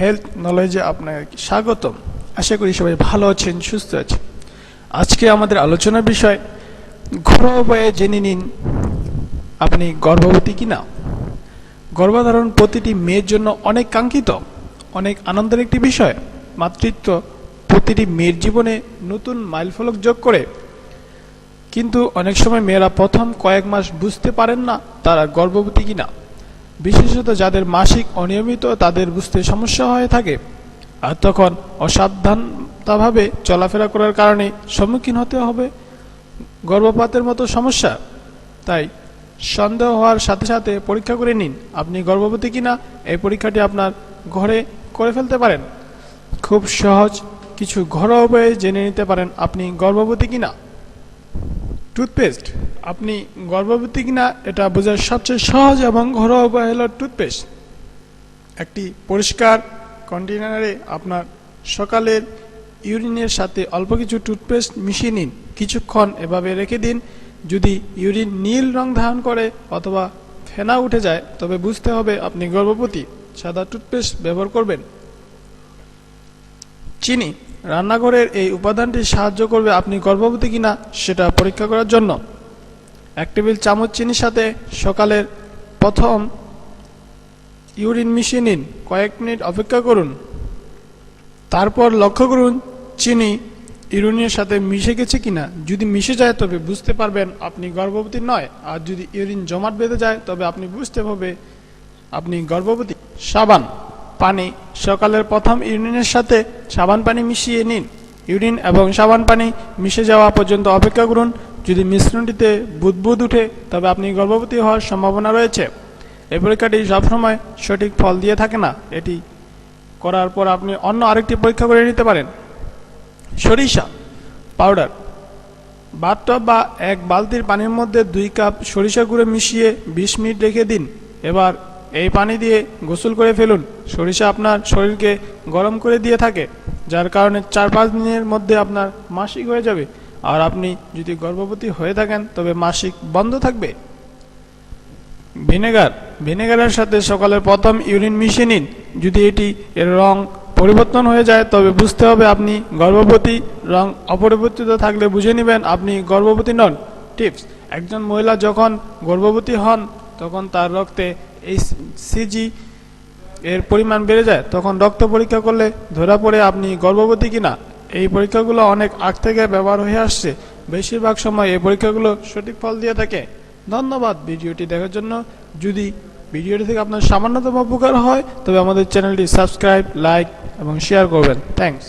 Health নলেজে আপনাকে স্বাগতম। আশা করি সবাই ভালো আছেন, সুস্থ আছেন। আজকে আমাদের আলোচনার বিষয়, ঘরোয়া উপায়ে জেনে নিন, আপনি গর্ভবতী কিনা? গর্ভধারণ প্রতিটি মেয়ের জন্য অনেক কাঙ্ক্ষিত, অনেক আনন্দের একটি বিষয়। মাতৃত্ব প্রতিটি মেয়ের জীবনে নতুন মাইলফলক যোগ করে। কিন্তু অনেক সময় মেয়েরা প্রথম কয়েক মাস বুঝতে পারেন না তারা গর্ভবতী কিনা। বিশেষত যাদের মাসিক অনিয়মিত, তাদের বুঝতে সমস্যা হয়ে থাকে। আর তখন অসাবধানতাভাবে চলাফেরা করার কারণে সম্মুখীন হতে হবে। গর্ভপাতের মতো সমস্যা। তাই সন্দেহ হওয়ার সাথে সাথে পরীক্ষা করে নিন, আপনি গর্ভবতী কিনা? এই পরীক্ষাটি আপনার ঘরে করে ফেলতে পারেন। খুব সহজ কিছু ঘরোয়া উপায়ে জেনে নিতে পারেন আপনি গর্ভবতী কিনা। টুথপেস্ট আপনি গর্ভবতী কিনা, এটা বোঝার সবচেয়ে সহজ এবং ঘরোয়া উপায় হলো টুথপেস্ট একটি পরিষ্কার কন্টেনারে আপনার সকালের ইউরিনের সাথে অল্প কিছু টুথপেস্ট মিশিয়ে নিন। কিছুক্ষণ এভাবে রেখে দিন। যদি ইউরিন নীল রং ধারণ করে অথবা ফেনা উঠে যায়, তবে বুঝতে হবে আপনি গর্ভবতী, সাদা টুথপেস্ট ব্যবহার করবেন। চিনি, রান্নাঘরের এই উপাদানটি সাহায্য করবে আপনি গর্ভবতী কিনা, সেটা পরীক্ষা করার জন্য। এক টেবিল চামচ চিনির সাথে সকালের প্রথম ইউরিন মিশিয়ে নিন। কয়েক মিনিট অপেক্ষা করুন। তারপর লক্ষ্য করুন চিনি ইউরিনের সাথে মিশে গেছে কিনা। যদি মিশে যায়, তবে বুঝতে পারবেন আপনি গর্ভবতী নয়। আর যদি ইউরিন জমাট বেঁধে যায়, তবে আপনি বুঝতে হবে আপনি গর্ভবতী। সাবান, পানি, সকালের প্রথম ইউরিনের সাথে সাবান পানি মিশিয়ে নিন। ইউরিন এবং সাবান পানি মিশে যাওয়া পর্যন্ত অপেক্ষা করুন। যদি মিশ্রণটিতে বুদবুদ উঠে, তবে আপনি গর্ভবতী হওয়ার সম্ভাবনা রয়েছে। এই পরীক্ষাটি সবসময় সঠিক ফল দিয়ে থাকে না। এটি করার পর আপনি অন্য আরেকটি পরীক্ষা করে নিতে পারেন। সরিষা পাউডার। বাথটব বা এক বালতির পানির মধ্যে দুই কাপ সরিষা গুঁড়ো মিশিয়ে বিশ মিনিট রেখে দিন। এবার এই পানি দিয়ে গোসল করে ফেলুন। সরিষা আপনার শরীরকে গরম করে দিয়ে থাকে, যার কারণে চার পাঁচ দিনের মধ্যে আপনার মাসিক হয়ে যাবে। আর আপনি যদি গর্ভবতী হয়ে থাকেন, তবে মাসিক বন্ধ থাকবে। ভিনেগার, ভিনেগারের সাথে সকালের প্রথম ইউরিন মিশিয়ে নিন। যদি এটি এর রং পরিবর্তন হয়ে যায়, তবে বুঝতে হবে আপনি গর্ভবতী, রং অপরিবর্তিত থাকলে বুঝে নেবেন আপনি গর্ভবতী নন। টিপস, একজন মহিলা যখন গর্ভবতী হন, তখন তার রক্তে এই সিজি এর পরিমাণ বেড়ে যায়। তখন রক্ত পরীক্ষা করলে ধরা পড়ে আপনি গর্ভবতী কিনা। এই পরীক্ষাগুলো অনেক আগ থেকে ব্যবহার হয়ে আসছে। বেশিরভাগ সময় এই পরীক্ষাগুলো সঠিক ফল দিয়ে থাকে। ধন্যবাদ ভিডিওটি দেখার জন্য। যদি ভিডিওটি থেকে আপনার সামান্যতম উপকার হয়, তবে আমাদের চ্যানেলটি সাবস্ক্রাইব, লাইক এবং শেয়ার করবেন। থ্যাঙ্কস